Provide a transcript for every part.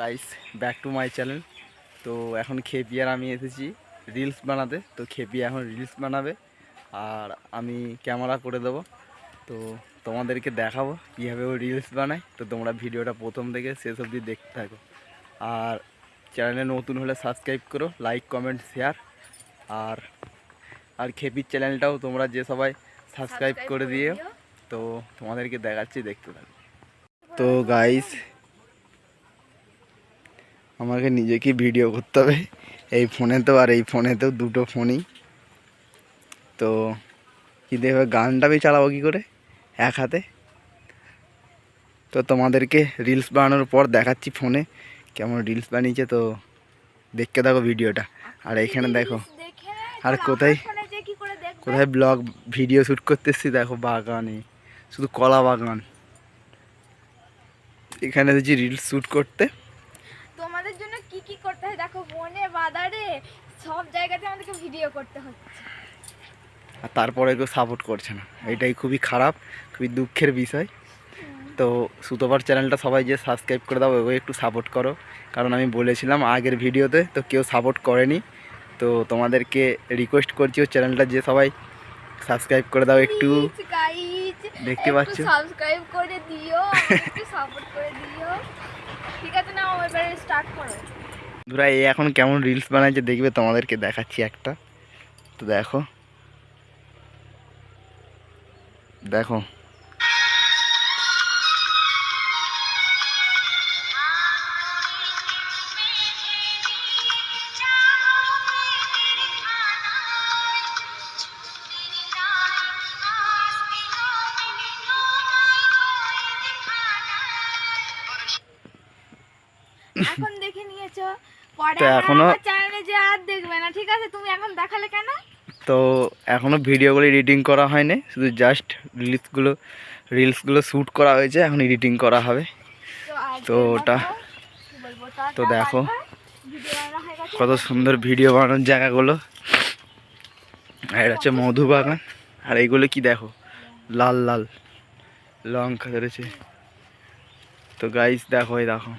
Guys back to my channel তো এখন খেপি আর আমি এসেছি রিলস বানাতে। তো খেপি এখন রিলস বানাবে। আর আমি ক্যামেরা করে দেবো। তো তোমাদেরকে দেখাবো কীভাবে ও রিলস বানায়। তো তোমরা ভিডিওটা প্রথম থেকে শেষ অবধি দেখতে থাকো। আর চ্যানেলে নতুন হলে সাবস্ক্রাইব করো লাইক কমেন্ট শেয়ার আর আর খেপির চ্যানেলটাও তোমরা যে সবাই সাবস্ক্রাইব করে দিও। তো তোমাদেরকে দেখাচ্ছি দেখতে থাকো। তো গাইস আমাকে নিজেকে ভিডিও করতে হবে। এই ফোনে তো আর এই ফোনেতেও দুটো ফোনই তো কী দেখবে গানটা আমি চালাবো কী করে? এক হাতে। তো তোমাদেরকে রিলস বানানোর পর দেখাচ্ছি ফোনে কেমন রিলস বানিয়েছে। তো দেখতে দেখো ভিডিওটা আর এখানে দেখো আর কোথায় কোথায় ব্লগ ভিডিও শ্যুট করতে এসছি দেখো বাগানে। শুধু কলা বাগান। এখানে এসেছি রিলস শ্যুট করতে। কি কি করতে হয়? দেখো বনে বাদারে সব জায়গাতে আমাদেরকে ভিডিও করতে হচ্ছে। আর তারপরে কেউ সাপোর্ট করছে না। এটাই খুবই খারাপ খুবই দুঃখের বিষয়। তো সুতোপার চ্যানেলটা সবাই যে সাবস্ক্রাইব করে দাও ওই একটু সাপোর্ট করো। কারণ আমি বলেছিলাম আগের ভিডিওতে তো কেউ সাপোর্ট করেনি। তো তোমাদেরকে রিকোয়েস্ট করছি ও চ্যানেলটা যে সবাই সাবস্ক্রাইব করে দাও একটু। দেখতে পাচ্ছ? সাবস্ক্রাইব করে দিও একটু সাপোর্ট করে দিও। ঠিক আছে না এবারে স্টার্ট করো। ধরা এই এখন কেমন রিলস বানাচ্ছে দেখবে, তোমাদেরকে দেখাচ্ছি একটা। তো দেখো। দেখো। এখন দেখে নিয়েছো তো এখনো- চ্যানেলে যে আর দেখবে না ঠিক আছে? তুমি এখন দেখালে কেন? তো ভিডিওগুলো এডিটিং করা হয়নি শুধু জাস্ট রিলসগুলো রিলসগুলো শ্যুট করা হয়েছে এখন এডিটিং করা হবে। তো ওটা তো দেখো। কত সুন্দর ভিডিও বানানোর জায়গাগুলো। আর এটা হচ্ছে মধু বাগান আর এইগুলো কি দেখো? লাল লাল লঙ্কা ধরেছে। তো গাইস দেখো এই দেখো।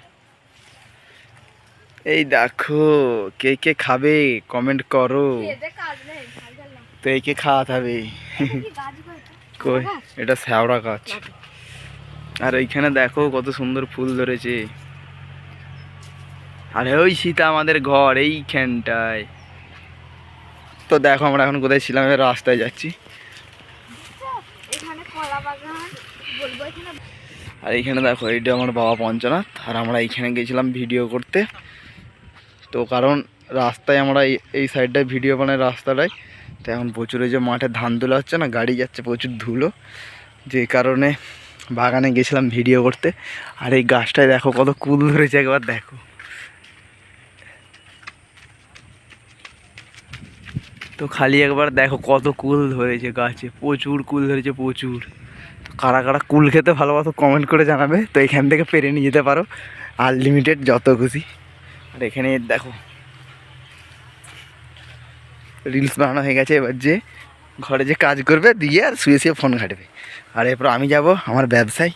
এই দেখো, কে কে খাবে? কমেন্ট করো। তো এই কে খাওয়াতে হবে? কই? এটা শ্যাওড়া গাছ। আর এইখানে দেখো, কত সুন্দর ফুল ধরেছে। আর ওই সীতা আমাদের ঘর, এইখানটায়। তো দেখো আমরা এখন কোথায় ছিলাম রাস্তায় যাচ্ছি। আর এইখানে দেখো, এইটা আমার বাবা পঞ্চনাথ। আর আমরা এইখানে গেছিলাম ভিডিও করতে। তো কারণ রাস্তায় আমরা এই- সাইডটায় ভিডিও বানাই রাস্তাটায়, তো এখন প্রচুর যে মাঠে ধান তোলা হচ্ছে না, গাড়ি যাচ্ছে, প্রচুর ধুলো। যে কারণে বাগানে গেছিলাম ভিডিও করতে, আর এই গাছটায় দেখো কত কুল ধরেছে, একবার দেখো। তো খালি একবার দেখো কত কুল ধরেছে গাছে, প্রচুর কুল ধরেছে, প্রচুর। তো কারা কারা কুল খেতে ভালোবাসো কমেন্ট করে জানাবে। তো এখান থেকে পেরে নিয়ে যেতে পারো আনলিমিটেড যত খুশি। আর এখানে দেখো। রিলস বানানো হয়ে গেছে, এবার যে ঘরে যে কাজ করবে, দিয়ে আর শুয়ে শুয়ে ফোন ঘাটবে। আর এরপর আমি যাব আমার ব্যবসায়।